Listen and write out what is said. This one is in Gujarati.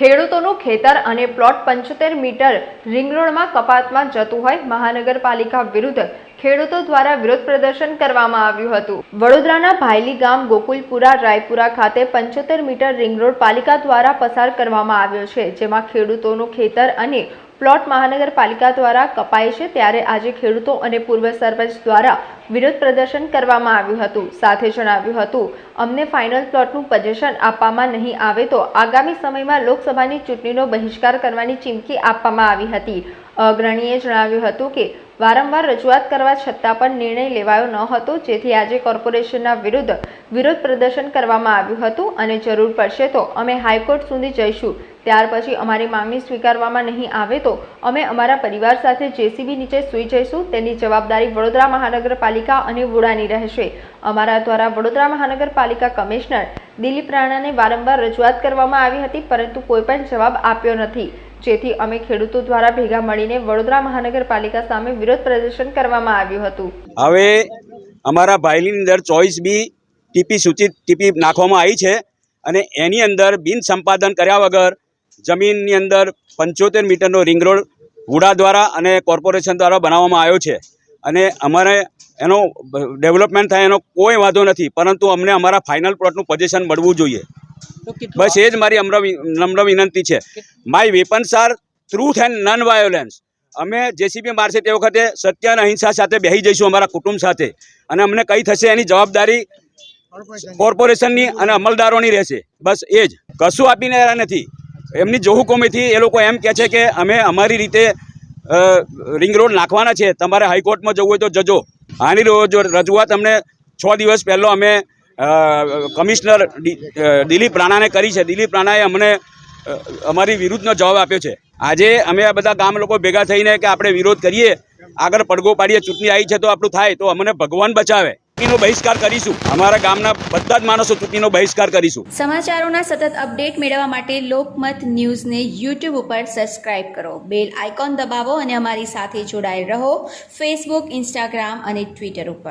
ખેડૂતોનું ખેતર અને પ્લોટ પંચોતેર મીટર રિંગ રોડમાં કપાતમાં જતું હોય મહાનગરપાલિકા વિરુદ્ધ ખેડૂતો દ્વારા વિરોધ પ્રદર્શન કરવામાં આવ્યું હતું. વડોદરાના ભાયલી ગામ ગોકુલપુરા રાયપુરા ખાતે પંચોતેર મીટર રિંગ રોડ પાલિકા દ્વારા પસાર કરવામાં આવ્યો છે, જેમાં ખેડૂતોનું ખેતર અને પ્લોટ મહાનગરપાલિકા દ્વારા કપાય છે. ત્યારે આજે ખેડૂતો અને પૂર્વ સરપંચ દ્વારા વિરોધ પ્રદર્શન કરવામાં આવ્યું હતું. સાથે જણાવ્યું હતું, અમને ફાઇનલ પ્લોટનું પજેશન આપવામાં નહીં આવે તો આગામી સમયમાં લોકસભાની ચૂંટણીનો બહિષ્કાર કરવાની ચીમકી આપવામાં આવી હતી. અગ્રણીએ જણાવ્યું હતું કે, વારંવાર રજૂઆત કરવા છતાં પણ નિર્ણય લેવાયો ન હતો, જેથી આજે કોર્પોરેશનના વિરુદ્ધ વિરોધ પ્રદર્શન કરવામાં આવ્યું હતું અને જરૂર પડશે તો અમે હાઈકોર્ટ સુધી જઈશું. ત્યાર પછી અમારી માંગણી સ્વીકારવામાં નહીં આવે તો અમે અમારા પરિવાર સાથે જેસીબી નીચે સૂઈ જઈશું. તેની જવાબદારી વડોદરા મહાનગરપાલિકા અને વોડાની રહેશે. અમારા દ્વારા વડોદરા મહાનગરપાલિકા કમિશનર દિલીપ રાણાને વારંવાર રજૂઆત કરવામાં આવી હતી, પરંતુ કોઈ પણ જવાબ આપ્યો નથી. જેથી અમે ખેડૂતો દ્વારા ભેગા મળીને વડોદરા મહાનગરપાલિકા સામે વિરોધ પ્રદર્શન કરવામાં આવ્યું હતું. હવે અમારા ભાઈની અંદર ચોઈસ બી ટીપી સૂચિત, ટીપી નાખવામાં આવી છે અને એની અંદર બિન સંપાદન કર્યા વગર જમીનની અંદર પંચોતેર મીટરનો રિંગ રોડ વુડા દ્વારા અને કોર્પોરેશન દ્વારા બનાવવામાં આવ્યો છે. અને અમારે એનો ડેવલપમેન્ટ થાય એનો કોઈ વાંધો નથી પરંતુ અમને અમારા ફાઇનલ પ્લોટનું પોઝિશન મળવું જોઈએ. બસ એ જ મારી નમ્ર વિનંતી છે. My weapons are truth and nonviolence અમે જેસીબી મારશે તે વખતે સત્ય અને અહિંસા સાથે બેસી જઈશું અમારા કુટુંબ સાથે. અને અમને કઈ થશે એની જવાબદારી કોર્પોરેશનની. અને અમલદારોની રહેશે. બસ એ જ. કશું આપીને રહ્યા નથી. એમની જોહુકોમીથી એ લોકો એમ કહે છે કે અમે અમારી રીતે રિંગ રોડ નાખવાના છે. તમારે હાઈકોર્ટમાં જવું હોય તો જજો. આની રજૂઆત અમને છ દિવસ પહેલો અમે કમિશનર દિલીપ રાણાને કરી છે. દિલીપ રાણાએ અમને અમારી વિરુદ્ધનો જવાબ આપ્યો છે. આજે અમે આ બધા ગામ લોકો ભેગા થઈને કે આપણે વિરોધ કરીએ, આગળ પડઘો પાડીએ, ચૂંટણી આવી છે તો આપણું થાય, તો અમને ભગવાન બચાવે. ચૂંટણીનો બહિષ્કાર કરીશું. અમારા ગામના બધા જ માણસો ચૂંટણીનો બહિષ્કાર કરીશું. સમાચારોના સતત અપડેટ મેળવવા માટે લોકમત ન્યૂઝને યુટ્યુબ ઉપર સબસ્ક્રાઇબ કરો. બેલ આઇકોન દબાવો અને અમારી સાથે જોડાયેલ રહો. ફેસબુક ઇન્સ્ટાગ્રામ અને ટ્વિટર ઉપર.